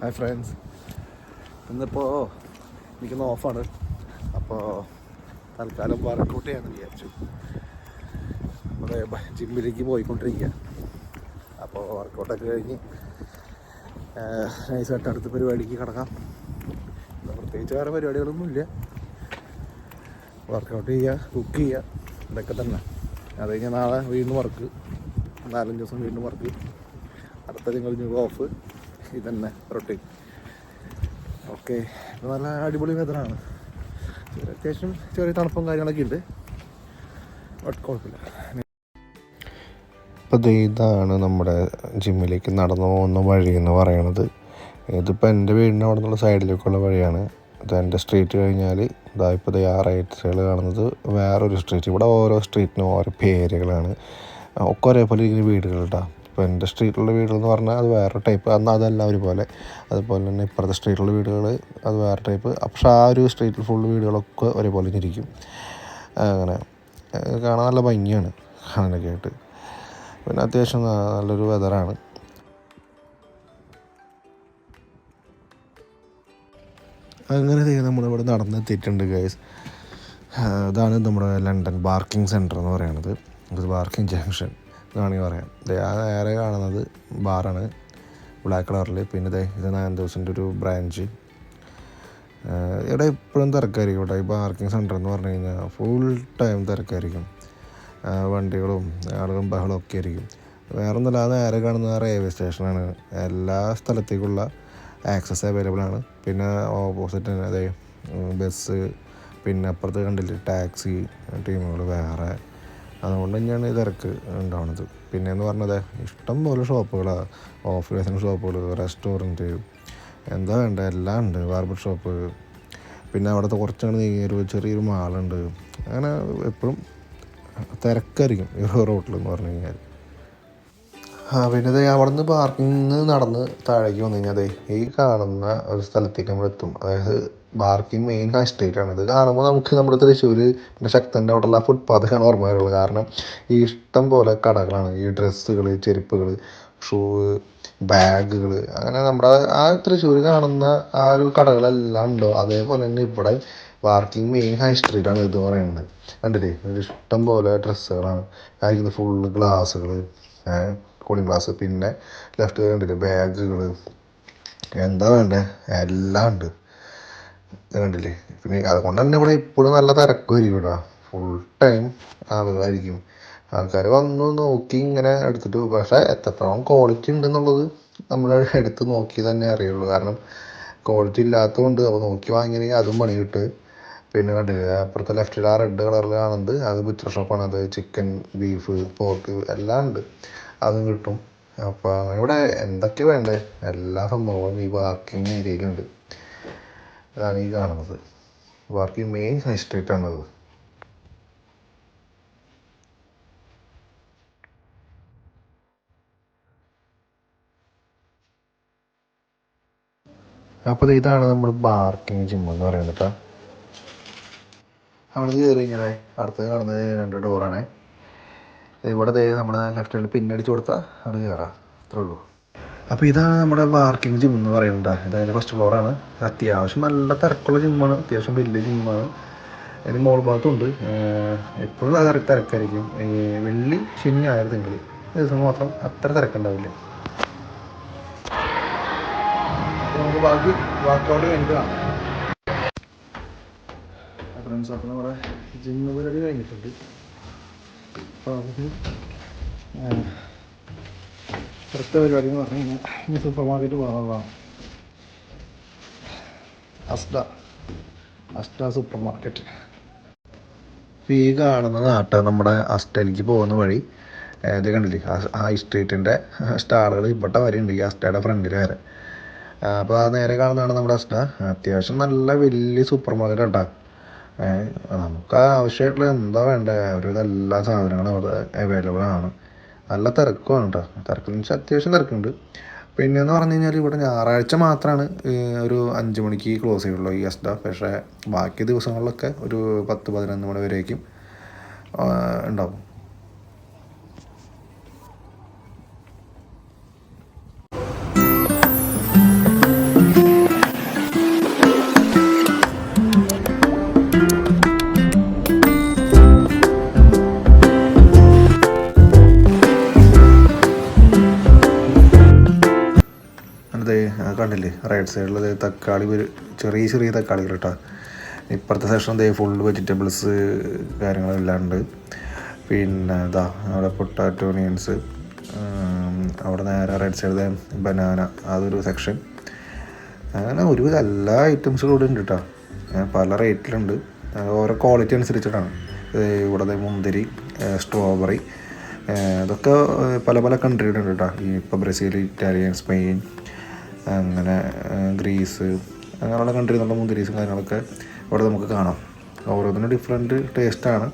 Hi friends ഇന്നിപ്പോൾ എനിക്കൊന്ന് ഓഫാണ്. അപ്പോൾ തൽക്കാലം വർക്കൗട്ട് ചെയ്യാമെന്ന് വിചാരിച്ചു. നമ്മുടെ ജിമ്മിലേക്ക് പോയിക്കൊണ്ടിരിക്കുക അപ്പോൾ വർക്കൗട്ടൊക്കെ കഴിഞ്ഞ് നൈസായിട്ട് അടുത്ത പരിപാടിക്ക് കിടക്കാം. പ്രത്യേകിച്ച് വേറെ പരിപാടികളൊന്നുമില്ല. വർക്കൗട്ട് ചെയ്യുക കുക്ക് ചെയ്യുക ഇതൊക്കെ തന്നെ. അത് കഴിഞ്ഞാൽ നാളെ വീണ്ടും വർക്ക്. നാലഞ്ച് ദിവസം വീണ്ടും വർക്ക്. അടുത്ത തിങ്കൾ ഓഫ്. ഇതന്നെ റൊട്ടീൻ ഓക്കെ നല്ല അടിപൊളി വെതറാണ് അത്യാവശ്യം ചെറിയ തണുപ്പും കാര്യങ്ങളൊക്കെ ഉണ്ട്. ബട്ട് കുഴപ്പമില്ല. അപ്പോൾ ഇതാണ് നമ്മുടെ ജിമ്മിലേക്ക് നടന്നു പോകുന്ന വഴി എന്ന് പറയണത് ഇതിപ്പോൾ എന്റെ വീടിന്റെ അവിടെ നിന്നുള്ള സൈഡിലേക്കുള്ള വഴിയാണ്. ഇത് എന്റെ സ്ട്രീറ്റ് കഴിഞ്ഞാൽ ഇതാ ഇപ്പോൾ ദേ ആറ് റൈറ്റ് സൈഡിൽ കാണുന്നത് വേറൊരു സ്ട്രീറ്റ് ഇവിടെ ഓരോ സ്ട്രീറ്റിനും ഓരോ പേരുകളാണ്. ഒക്കെ ഒരേപോലെ ഇങ്ങനെ വീടുകൾ കേട്ടോ ഇപ്പോൾ എന്റെ സ്ട്രീറ്റിലുള്ള വീടുകളെന്ന് പറഞ്ഞാൽ അത് വേറെ ടൈപ്പ് അന്ന് അതല്ല ഒരുപോലെ. അതുപോലെ തന്നെ ഇപ്പുറത്തെ സ്ട്രീറ്റിലുള്ള വീടുകൾ അത് വേറെ ടൈപ്പ് പക്ഷേ ആ ഒരു സ്ട്രീറ്റിൽ ഫുൾ വീടുകളൊക്കെ ഒരേപോലെ ഇരിക്കും. അങ്ങനെ കാണാൻ നല്ല ഭംഗിയാണ് കാണാനൊക്കെ ആയിട്ട്. പിന്നെ അത്യാവശ്യം നല്ലൊരു വെതറാണ് അങ്ങനെ നമ്മളിവിടെ നടന്നെത്തിയിട്ടുണ്ട് ഗൈസ് ഇതാണ് നമ്മുടെ ലണ്ടൻ ബാർക്കിംഗ് സെന്റർ എന്ന് പറയുന്നത്. ഇത് ബാർക്കിംഗ് ജംഗ്ഷൻ എന്നാണെങ്കിൽ പറയാം. ദേ ആ നേരെ കാണുന്നത് ബാറാണ് ബ്ലാക്ക് കളറിൽ പിന്നെ ദേ ഇത് നാന്തോസിന്റെ ഒരു ബ്രാഞ്ച് ഇവിടെ എപ്പോഴും തിരക്കായിരിക്കും ഇവിടെ ഈ പാർക്കിംഗ് സെന്റർ എന്ന് പറഞ്ഞു കഴിഞ്ഞാൽ ഫുൾ ടൈം തിരക്കായിരിക്കും. വണ്ടികളും ആളുകളും ബഹളവും ഒക്കെ ആയിരിക്കും. വേറെ ഒന്നുമില്ല ആ നേരെ കാണുന്ന റെയിൽവേ സ്റ്റേഷനാണ് എല്ലാ സ്ഥലത്തേക്കുള്ള ആക്സസ് അവൈലബിൾ ആണ്. പിന്നെ ഓപ്പോസിറ്റ് തന്നെ അതെ ബസ് പിന്നെ അപ്പുറത്ത് കണ്ടില്ലേ ടാക്സി ടീമുകൾ വേറെ. അതുകൊണ്ട് തന്നെയാണ് തിരക്ക് ഉണ്ടാവുന്നത്. പിന്നെ എന്ന് പറഞ്ഞത് ഇഷ്ടം പോലെ ഷോപ്പുകളാണ് ഓഫ് ലൈസൻസ് ഷോപ്പുകൾ റെസ്റ്റോറന്റ് എന്താ വേണ്ട എല്ലാം ഉണ്ട് ബാർബർ ഷോപ്പ്. പിന്നെ അവിടുത്തെ കുറച്ചങ്ങോട്ട് നീങ്ങിയ ഒരു ചെറിയൊരു മാളുണ്ട്. അങ്ങനെ എപ്പോഴും തിരക്കായിരിക്കും ഈ റോട്ടിൽ പറഞ്ഞു കഴിഞ്ഞാൽ പിന്നെ ദേ അവിടെ നിന്ന് പാർക്കിങ്ങിന്ന് നടന്ന് താഴേക്ക് വന്നു കഴിഞ്ഞാൽ ദേ ഈ കാണുന്ന ഒരു സ്ഥലത്തേക്ക് നമ്മൾ എത്തും. അതായത് പാർക്കിംഗ് മെയിൻ ഹൈ സ്ട്രീറ്റാണ് ഇത് കാണുമ്പോൾ നമുക്ക് നമ്മുടെ തൃശ്ശൂർ പിന്നെ ശക്തന്റെ അവിടെയുള്ള ഫുട്പാത്തൊക്കെയാണ് ഓർമ്മ വരുള്ളൂ കാരണം ഈ ഇഷ്ടം പോലെ കടകളാണ്. ഈ ഡ്രസ്സുകൾ ചെരുപ്പുകൾ ഷൂ ബാഗുകൾ അങ്ങനെ നമ്മുടെ ആ തൃശ്ശൂർ കാണുന്ന ആ ഒരു കടകളെല്ലാം ഉണ്ടോ? അതേപോലെ തന്നെ ഇവിടെ പാർക്കിംഗ് മെയിൻ ഹൈ സ്ട്രീറ്റാണ് ഇത് പറയുന്നത്. കണ്ടില്ലേ? ഇഷ്ടം പോലെ ഡ്രസ്സുകളാണ്. ആയിരിക്കുന്നത് ഫുള്ള് ഗ്ലാസ്സുകൾ കൂളിംഗ് ഗ്ലാസ് പിന്നെ ലെഫ്റ്റ് കണ്ടില്ലേ ബാഗുകൾ എന്താ വേണ്ടേ? എല്ലാം ഉണ്ട്. കണ്ടില്ലേ? പിന്നെ അതുകൊണ്ട് തന്നെ ഇവിടെ ഇപ്പോഴും നല്ല തിരക്കുമായിരിക്കും ഇവിടെ. ഫുൾ ടൈം ആളുകളായിരിക്കും. ആൾക്കാർ വന്നു നോക്കി ഇങ്ങനെ എടുത്തിട്ട് പോകും. പക്ഷേ എത്രത്തോളം ക്വാളിറ്റി ഉണ്ടെന്നുള്ളത് നമ്മൾ എടുത്ത് നോക്കി തന്നെ അറിയുള്ളൂ. കാരണം ക്വാളിറ്റി ഇല്ലാത്തതുകൊണ്ട് അപ്പോൾ നോക്കി വാങ്ങിയാൽ അതും പണി കിട്ട് പിന്നെ കണ്ടില്ല? അപ്പുറത്തെ ലെഫ്റ്റിൽ ആ റെഡ് കളറിൽ കാണുന്നത് അത് ബുച്ചർ ഷോപ്പാണ് അത് ചിക്കൻ ബീഫ് പോർക്ക് എല്ലാം ഉണ്ട്. അതും കിട്ടും. അപ്പോൾ ഇവിടെ എന്തൊക്കെ വേണ്ടേ? എല്ലാ സംഭവങ്ങളും ഈ പാർക്കിംഗ് ഏരിയയിലുണ്ട് അതാണ് ഈ കാണുന്നത്. പാർക്കിംഗ് മെയിൻ ഹൈ സ്ട്രീറ്റ് ആണത്. അപ്പോൾ ഇതാണ് നമ്മൾ പാർക്കിംഗ് ജിം എന്ന് പറയുന്നത് കേട്ടോ അവിടെ നിന്ന് കയറി ഇങ്ങനെ അടുത്ത് കാണുന്നത് രണ്ട് ഡോറാണ് ഇവിടെ ദേ നമ്മൾ ലെഫ്റ്റ് സൈഡിൽ പിന്നടിച്ച് കൊടുത്താൽ അവിടെ കയറാം അത്രേ ഉള്ളൂ. അപ്പോൾ ഇതാണ് നമ്മുടെ പാർക്കിംഗ് ജിം എന്ന് പറയുന്നത് അതായത് ഫസ്റ്റ് ഫ്ലോറാണ് അത്യാവശ്യം നല്ല തിരക്കുള്ള ജിമ്മാണ് അത്യാവശ്യം വലിയ ജിമ്മാണ് അതിന് മോൾ ഭാഗത്തുണ്ട് എപ്പോഴും അത് തിരക്കായിരിക്കും. വെള്ളി ശനി ഞായർ തിങ്കൾ. ദിവസം മാത്രം അത്ര തിരക്കുണ്ടാവില്ല. നമുക്ക് ഫ്രണ്ട്സ് അപ്പോൾ നമ്മുടെ ജിമ്മ് പരിപാടി കഴിഞ്ഞിട്ടുണ്ട്. അപ്പോൾ ആ, അടുത്ത പരിപാടി എന്ന് പറഞ്ഞു കഴിഞ്ഞാൽ ഇനി സൂപ്പർ മാർക്കറ്റ് പോകാനുള്ളതാണ് അസ്ഡ അസ്ഡ സൂപ്പർ മാർക്കറ്റ് ഈ കാണുന്നതാട്ടോ നമ്മുടെ അസ്റ്റയിലേക്ക് പോകുന്ന വഴി ഇത് കണ്ടില്ലേ? ആ- സ്ട്രീറ്റിന്റെ സ്റ്റാളുകൾ ഇവിടെ വരെ ഉണ്ട് ഈ അസ്റ്റയുടെ ഫ്രണ്ടിൽ വരെ. അപ്പോൾ ആ നേരെ കാണുന്നതാണ് നമ്മുടെ അസ്റ്റ അത്യാവശ്യം നല്ല വലിയ സൂപ്പർ മാർക്കറ്റ് കേട്ടോ. നമുക്ക് ആവശ്യമായിട്ടുള്ള എന്താ വേണ്ടേ? ഒരുവിധം എല്ലാ സാധനങ്ങളും അവിടെ അവൈലബിൾ ആണ്. നല്ല തിരക്കുമാണ് കേട്ടോ തിരക്കെന്ന് വെച്ചാൽ അത്യാവശ്യം തിരക്കുണ്ട്. പിന്നെ എന്ന് പറഞ്ഞു കഴിഞ്ഞാൽ ഇവിടെ ഞായറാഴ്ച മാത്രമാണ് ഒരു അഞ്ച് മണിക്ക് ക്ലോസ് ചെയ്യുള്ളൂ ഈ അസ്ഡ പക്ഷേ ബാക്കി ദിവസങ്ങളിലൊക്കെ ഒരു പത്ത് പതിനൊന്ന് മണി വരേക്കും ഉണ്ടാവും. കണ്ടില്ലേ റൈറ്റ് സൈഡിൽ തക്കാളി ചെറിയ ചെറിയ തക്കാളികൾ കേട്ടോ ഇപ്പുറത്തെ സെക്ഷൻ ദേ ഫുൾ വെജിറ്റബിൾസ് കാര്യങ്ങളെല്ലാം ഉണ്ട് പിന്നെ ഇതാ അവിടെ പൊട്ടാറ്റോ ഓണിയൻസ് അവിടെ നേരെ റൈറ്റ് സൈഡിലെ ബനാന അതൊരു സെക്ഷൻ അങ്ങനെ ഒരുവിധ എല്ലാ ഐറ്റംസും ഇവിടെ ഉണ്ട് കേട്ടോ പല റേറ്റിലുണ്ട് ഓരോ ക്വാളിറ്റി അനുസരിച്ചിട്ടാണ്. ഇവിടെ മുന്തിരി സ്ട്രോബെറി ഇതൊക്കെ പല പല കൺട്രിയുടെ ഉണ്ട് കേട്ടോ ഇപ്പോൾ ബ്രസീൽ ഇറ്റാലിയൻ സ്പെയിൻ അങ്ങനെ ഗ്രീസ് അങ്ങനെയുള്ള കൺട്രി മൂന്ന് മുന്തിരീസും കാര്യങ്ങളൊക്കെ ഇവിടെ നമുക്ക് കാണാം. ഓരോന്നിനും ഡിഫറെന്റ് ടേസ്റ്റാണ്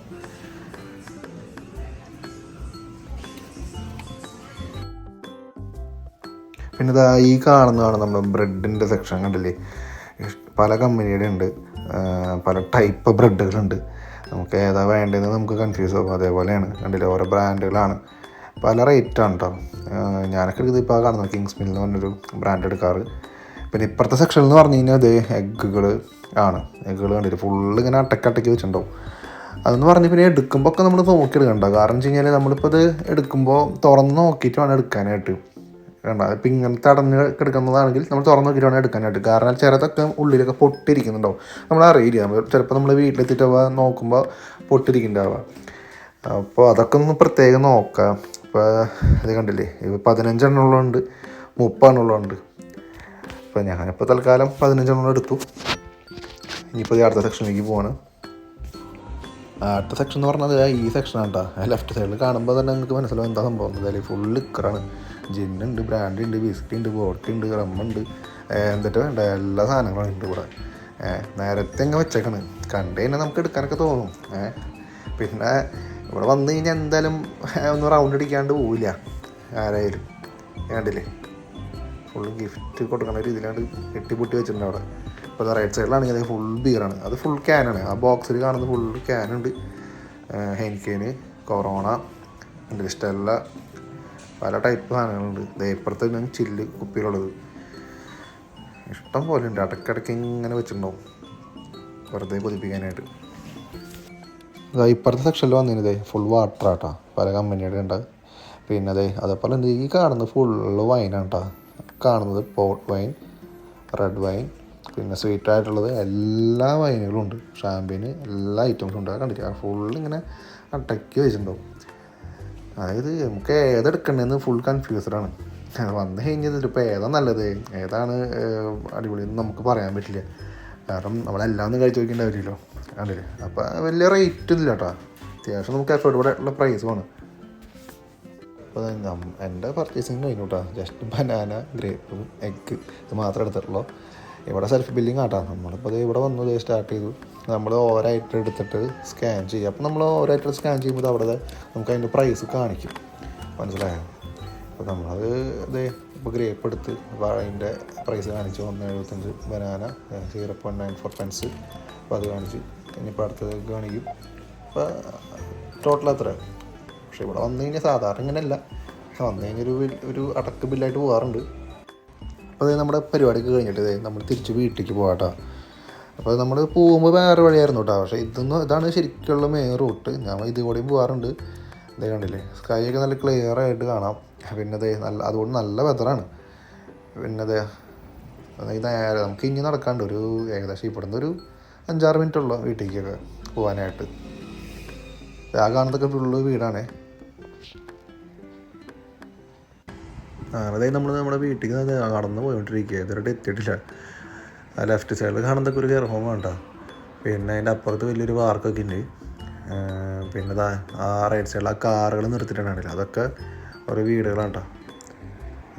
പിന്നെ ഇതാ ഈ കാണുന്നതാണ് നമ്മൾ ബ്രെഡിന്റെ സെക്ഷൻ കണ്ടില്ലേ? പല കമ്പനിയുടെ ഉണ്ട്. പല ടൈപ്പ് ബ്രെഡുകളുണ്ട് നമുക്ക് ഏതാ വേണ്ടതെന്ന് നമുക്ക് കൺഫ്യൂസ് ആകും അതേപോലെയാണ്. കണ്ടില്ലേ? ഓരോ ബ്രാൻഡുകളാണ് പല റേറ്റാണ് കേട്ടോ ഞാനൊക്കെ ഇത് ഇപ്പോൾ കാണുന്നത് കിങ്സ് മിൽ എന്ന് പറഞ്ഞൊരു ബ്രാൻഡ് എടുക്കാറ്. പിന്നെ ഇപ്പുറത്തെ സെക്ഷൻ എന്ന് പറഞ്ഞു കഴിഞ്ഞാൽ അത് എഗ്ഗുകൾ ആണ്. എഗ്ഗുകൾ കണ്ടിട്ട് ഫുള്ള് ഇങ്ങനെ അട്ടക്കട്ടയ്ക്ക് വെച്ചിട്ടുണ്ടാവും. അതെന്ന് പറഞ്ഞ് പിന്നെ എടുക്കുമ്പോൾ ഒക്കെ നമ്മൾ നോക്കിയെടുക്കണ്ട. കാരണം വെച്ച് കഴിഞ്ഞാൽ നമ്മളിപ്പോൾ ഇത് എടുക്കുമ്പോൾ തുറന്ന് നോക്കിയിട്ട് വേണം എടുക്കാനായിട്ട്. വേണ്ട ഇപ്പം ഇങ്ങനത്തെ അടഞ്ഞ് കിടക്കുന്നതാണെങ്കിൽ നമ്മൾ തുറന്ന് നോക്കിയിട്ട് വേണം എടുക്കാനായിട്ട്. കാരണം ചിലതൊക്കെ ഉള്ളിലൊക്കെ പൊട്ടിരിക്കുന്നുണ്ടാവും നമ്മൾ അറിയില്ല? നമ്മൾ ചിലപ്പോൾ നമ്മൾ വീട്ടിലെത്തിയിട്ട് അവ നോക്കുമ്പോൾ പൊട്ടിരിക്കുന്നുണ്ടാവുക അപ്പോൾ അതൊക്കെ ഒന്ന് പ്രത്യേകം നോക്കാം. ഇപ്പോൾ ഇത് കണ്ടില്ലേ? ഇത് പതിനഞ്ചെണ്ണമുള്ളതുണ്ട് മുപ്പതെണ്ണമുള്ളതുണ്ട് അപ്പോൾ ഞാനിപ്പോൾ തൽക്കാലം പതിനഞ്ചെണ്ണം എടുത്തു. ഇനിയിപ്പോൾ അടുത്ത സെക്ഷനിലേക്ക് പോവാണ്. അടുത്ത സെക്ഷൻ എന്ന് പറഞ്ഞത് ഈ സെക്ഷനാണ് കേട്ടോ ലെഫ്റ്റ് സൈഡിൽ കാണുമ്പോൾ തന്നെ നിങ്ങൾക്ക് മനസ്സിലാവും എന്താ സംഭവം അതിൽ ഫുൾ ലിക്കറാണ് ജിന്നുണ്ട് ബ്രാൻഡ് ഉണ്ട് ബിസ്ക്കറ്റ് ഉണ്ട് വോട്ട് ഉണ്ട് റമ്മുണ്ട് എന്നിട്ട് വേണ്ട? എല്ലാ സാധനങ്ങളും ഉണ്ട് ഇവിടെ. നേരത്തെ അങ്ങ് വെച്ചേക്കണ്. കണ്ടു കഴിഞ്ഞാൽ നമുക്ക് എടുക്കാനൊക്കെ തോന്നും. പിന്നെ ഇവിടെ വന്നു കഴിഞ്ഞാൽ എന്തായാലും ഒന്ന് റൗണ്ട് അടിക്കാണ്ട് പോവില്ല ആരായാലും. ഏണ്ടില്ലേ ഫുൾ ഗിഫ്റ്റ് കൊടുക്കുന്ന രീതിയിലാണ്ട് കെട്ടിപ്പൊട്ടി വെച്ചിട്ടുണ്ട് അവിടെ. ഇപ്പോൾ റൈറ്റ് സൈഡിലാണെങ്കിൽ അത് ഫുൾ ബിയറാണ് അത് ഫുൾ ക്യാനാണ് ആ ബോക്സിൽ കാണുന്നത് ഫുൾ ക്യാനുണ്ട് ഹെൻകേന് കൊറോണ ഇഷ്ടമല്ല പല ടൈപ്പ് സാധനങ്ങളുണ്ട്. ദേ ഇപ്പുറത്ത് ഞാൻ ചില്ല് കുപ്പിയിലുള്ളത്. ഇഷ്ടം പോലെ ഉണ്ട്. ഇടയ്ക്കിടയ്ക്ക് ഇങ്ങനെ വെച്ചിട്ടുണ്ടാവും. വെറുതെ കൊതിപ്പിക്കാനായിട്ട് ഇതാ ഇപ്പുറത്തെ സെക്ഷനിൽ വന്നിരുന്നതേ ഫുൾ വാട്ടർ ആട്ടാ. പല കമ്പനിയുടെ ഉണ്ട് പിന്നെ അതെ അതേപോലെ എന്ത് ഈ കാണുന്നത് ഫുൾ വൈനാണ് കേട്ടോ കാണുന്നത് പോട്ട് വൈൻ റെഡ് വൈൻ പിന്നെ സ്വീറ്റ് ആയിട്ടുള്ളത് എല്ലാ വൈനുകളും ഉണ്ട്. ഷാമ്പയിന് എല്ലാ ഐറ്റംസും ഉണ്ട്. അത് കണ്ടിട്ട് ഫുള്ള് ഇങ്ങനെ അടക്കി വെച്ചിട്ടുണ്ടാവും. അതായത് നമുക്ക് ഏതെടുക്കണ്ടെന്ന് ഫുൾ കൺഫ്യൂസ്ഡ് ആണ്. വന്നു കഴിഞ്ഞത് ഇപ്പോൾ ഏതാ നല്ലത്? ഏതാണ് അടിപൊളിയെന്ന് നമുക്ക് പറയാൻ പറ്റില്ല. കാരണം നമ്മളെല്ലാം ഒന്നും കഴിച്ച് നോക്കിയിട്ടുണ്ടാവില്ലല്ലോ കണ്ടില്ലേ അപ്പോൾ വലിയ റേറ്റ് ഇല്ല കേട്ടോ അത്യാവശ്യം നമുക്ക് അഫോർഡബിൾ ആയിട്ടുള്ള വേണം. അപ്പോൾ എന്റെ പർച്ചേസിങ് കഴിഞ്ഞു കേട്ടോ ജസ്റ്റ് ബനാന ഗ്രേപ്പ് എഗ്ഗ് ഇത് മാത്രമേ എടുത്തിട്ടുള്ളൂ. ഇവിടെ സെൽഫ് ബില്ലിങ് ആട്ടാ. നമ്മളിപ്പോൾ അത് ഇവിടെ വന്നു സ്റ്റാർട്ട് ചെയ്തു. നമ്മൾ ഓവറായിട്ട് എടുത്തിട്ട് സ്കാൻ ചെയ്യുക അപ്പോൾ നമ്മൾ ഓവറായിട്ട് സ്കാൻ ചെയ്യുമ്പോൾ അവിടെ നമുക്ക് അതിന്റെ പ്രൈസ് കാണിക്കും. മനസ്സിലായോ? അപ്പോൾ നമ്മളത് ഇതേ ഇപ്പോൾ ഗ്രേപ്പ് എടുത്ത് അപ്പോൾ അതിന്റെ പ്രൈസ് കാണിച്ചു ഒന്ന് എഴുപത്തഞ്ച് banana zero point nine four pence അപ്പോൾ അത് കാണിച്ച് ഇനിയിപ്പോൾ അടുത്തതൊക്കെ കാണിക്കും അപ്പോൾ ടോട്ടൽ അത്ര പക്ഷേ ഇവിടെ വന്നു കഴിഞ്ഞാൽ സാധാരണ ഇങ്ങനെയല്ല. വന്നു കഴിഞ്ഞാൽ ഒരു അടക്ക് ബില്ലായിട്ട് പോകാറുണ്ട് അപ്പോൾ അതായത് നമ്മുടെ പരിപാടിക്ക് കഴിഞ്ഞിട്ട് നമ്മൾ തിരിച്ച് വീട്ടിലേക്ക് പോകാട്ടോ അപ്പോൾ നമ്മൾ പോകുമ്പോൾ വേറെ വഴിയായിരുന്നു കേട്ടോ. പക്ഷേ ഇതൊന്നും ഇതാണ് ശരിക്കുള്ള മെയിൻ റൂട്ട് ഞാൻ ഇതുകൂടെയും പോകാറുണ്ട് ഇതേ കണ്ടില്ലേ? സ്കൈ ഒക്കെ നല്ല ക്ലിയർ ആയിട്ട് കാണാം. പിന്നെ അതേ നല്ല അതുകൊണ്ട് നല്ല വെതറാണ് പിന്നെ അതായത് നേരെ നമുക്ക് ഇനി നടക്കാണ്ട് ഒരു ഏകദേശം ഇവിടുന്ന് ഒരു അഞ്ചാറ് മിനിറ്റ് ഉള്ളു വീട്ടിലേക്കൊക്കെ പോകാനായിട്ട് ആ കാണുന്നതൊക്കെ ഫുള്ള് വീടാണേ അതായത് നമ്മൾ നമ്മുടെ വീട്ടിൽ നിന്ന് കടന്ന് പോയിക്കൊണ്ടിരിക്കുക ഇതുവരെ എത്തിയിട്ടില്ല. ആ ലെഫ്റ്റ് സൈഡിൽ കാണുന്നതൊക്കെ ഒരു കെയർ ഹോം വേണ്ട പിന്നെ അതിന്റെ അപ്പുറത്ത് വലിയൊരു പാർക്കൊക്കെ ഉണ്ട്. പിന്നെ ആ റൈറ്റ് സൈഡിൽ ആ കാറുകൾ നിർത്തിയിട്ടുണ്ടാകില്ല അതൊക്കെ ഓരോ വീടുകളാണ് കേട്ടോ.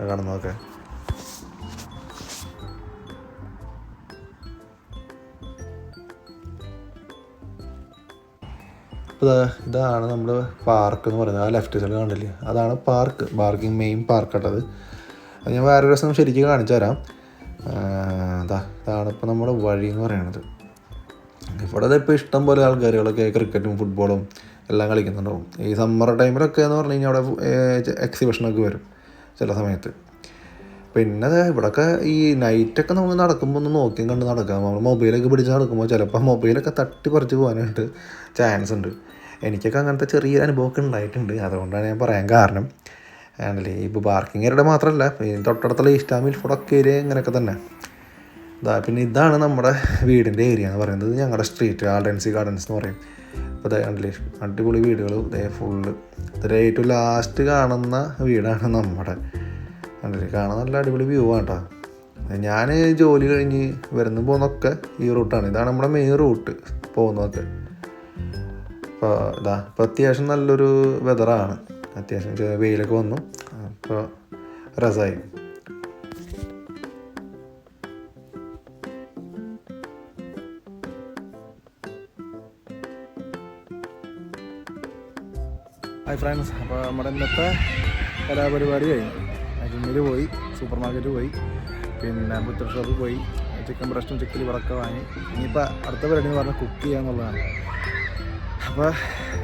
കാണുന്നതൊക്കെ. ഇപ്പോൾ ഇതാണ് നമ്മൾ പാർക്ക് എന്ന് പറയുന്നത്. ആ ലെഫ്റ്റ് സൈഡ് കണ്ടില്ലേ? അതാണ് പാർക്ക് പാർക്കിംഗ് മെയിൻ പാർക്ക് കേട്ടത് അത്. ഞാൻ വേറെ ദിവസം ശരിക്കും കാണിച്ചു തരാം. അതാ ഇതാണ് ഇപ്പോൾ നമ്മുടെ വഴി എന്ന് പറയുന്നത്. ഇവിടെ ഇപ്പോൾ ഇഷ്ടം പോലെ ആൾക്കാരുകളൊക്കെ ക്രിക്കറ്റും ഫുട്ബോളും എല്ലാം കളിക്കുന്നുണ്ടാവും. ഈ സമ്മർ ടൈമിലൊക്കെ എന്ന് പറഞ്ഞു കഴിഞ്ഞാൽ അവിടെ എക്സിബിഷനൊക്കെ വരും ചില സമയത്ത്. പിന്നെ ഇവിടെയൊക്കെ ഈ നൈറ്റൊക്കെ നമ്മൾ നടക്കുമ്പോൾ ഒന്ന് നോക്കിയും കണ്ട് നടക്കാം. നമ്മൾ മൊബൈലൊക്കെ പിടിച്ച് നടക്കുമ്പോൾ ചിലപ്പോൾ മൊബൈലൊക്കെ തട്ടി പറിച്ച് പോകാനായിട്ട് ചാൻസ് ഉണ്ട്. എനിക്കൊക്കെ അങ്ങനത്തെ ചെറിയൊരു അനുഭവമൊക്കെ ഉണ്ടായിട്ടുണ്ട്. അതുകൊണ്ടാണ് ഞാൻ പറയാൻ കാരണം. ആണല്ലേ? ഇപ്പോൾ പാർക്കിംഗ് ഏരിയയുടെ മാത്രമല്ല തൊട്ടടുത്തുള്ള ഇസ്റ്റാമിൽ ഫുഡൊക്കെ ഏരിയ ഇങ്ങനെയൊക്കെ തന്നെ. ഇതാ പിന്നെ ഇതാണ് നമ്മുടെ വീടിന്റെ ഏരിയ എന്ന് പറയുന്നത്. ഞങ്ങളുടെ സ്ട്രീറ്റ് ആൾഡൻസി ഗാർഡൻസ് എന്ന് പറയും. അപ്പോൾ ഇതേ കണ്ടില്ലേ? അടിപൊളി വീടുകൾ ഇതേ ഫുള്ള് ഇതിൽ ഏറ്റവും ലാസ്റ്റ് കാണുന്ന വീടാണ് നമ്മുടെ കണ്ടില്ലേ കാണാൻ നല്ല അടിപൊളി വ്യൂ ആണ് കേട്ടോ ഞാൻ ജോലി കഴിഞ്ഞ് വരുന്ന പോകുന്നൊക്കെ ഈ റൂട്ടാണ് ഇതാണ് നമ്മുടെ മെയിൻ റൂട്ട് പോകുന്നതൊക്കെ. അപ്പോൾ ഇതാ ഇപ്പോൾ അത്യാവശ്യം നല്ലൊരു വെതറാണ് അത്യാവശ്യം വെയിലൊക്കെ വന്നു. അപ്പോൾ രസമായി ഹായ് ഫ്രണ്ട്സ് അപ്പോൾ നമ്മുടെ ഇന്നത്തെ കലാപരിപാടി കഴിഞ്ഞു. ജിമ്മിൽ പോയി സൂപ്പർ മാർക്കറ്റ് പോയി പിന്നെ ബുത്തർ ഷോപ്പിൽ പോയി ചിക്കൻ ബ്രസ്റ്റും ചിക്കൻ ലിവറൊക്കെ വാങ്ങി. ഇനിയിപ്പോൾ അടുത്ത പരിപാടി എന്ന് പറഞ്ഞാൽ കുക്ക് ചെയ്യുക എന്നുള്ളതാണ്. അപ്പോൾ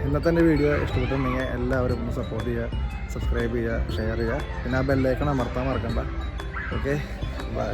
ഇന്നത്തെ എന്റെ വീഡിയോ ഇഷ്ടപ്പെട്ടിട്ടുണ്ടെങ്കിൽ എല്ലാവരും ഒന്ന് സപ്പോർട്ട് ചെയ്യുക സബ്സ്ക്രൈബ് ചെയ്യുക ഷെയർ ചെയ്യുക. പിന്നെ ആ ബെല്ലേക്കണം അമർത്താൻ മറക്കണ്ട. Okay bye